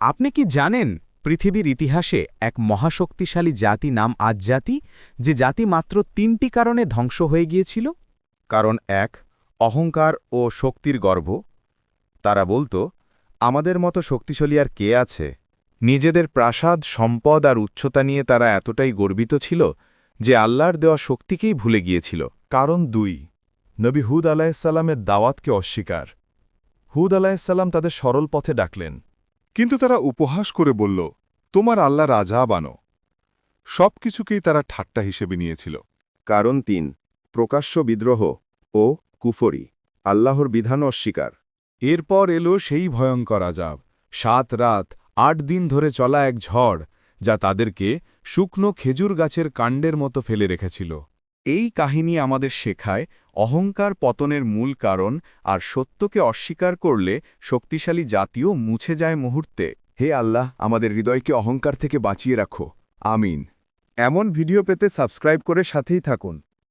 আপনি কি জানেন পৃথিবীর ইতিহাসে এক মহাশক্তিশালী জাতি নাম আজ জাতি যে জাতি মাত্র তিনটি কারণে ধ্বংস হয়ে গিয়েছিল? কারণ এক, অহংকার ও শক্তির গর্ব। তারা বলতো, আমাদের মতো শক্তিশালী আর কে আছে? নিজেদের প্রাসাদ, সম্পদ আর উচ্চতা নিয়ে তারা এতটাই গর্বিত ছিল যে আল্লাহর দেওয়া শক্তিকেই ভুলে গিয়েছিল। কারণ দুই, নবী হুদ আলাহিসাল্লামের দাওয়াতকে অস্বীকার। হুদ আলাহিসাল্লাম তাদের সরল পথে ডাকলেন। কিন্তু তারা উপহাস করে বলল তোমার আল্লাহ রাজা বানো। সব কিছুকেই তারা ঠাট্টা হিসেবে নিয়েছিল। কারণ তিন প্রকাশ্য বিদ্রোহ ও কুফরি আল্লাহর বিধান অস্বীকার। এরপর এলো সেই ভয়ঙ্কর আজাব সাত রাত আট দিন ধরে চলা এক ঝড় যা তাদেরকে শুকনো খেজুর গাছের কাণ্ডের মতো ফেলে রেখেছিল। এই কাহিনী আমাদের শেখায় অহংকার পতনের মূল কারণ আর সত্যকে অস্বীকার করলে শক্তিশালী জাতিও মুছে যায় মুহূর্তে। হে আল্লাহ, আমাদের হৃদয়কে অহংকার থেকে বাঁচিয়ে রাখো। আমিন। এমন ভিডিও পেতে সাবস্ক্রাইব করে সাথেই থাকুন।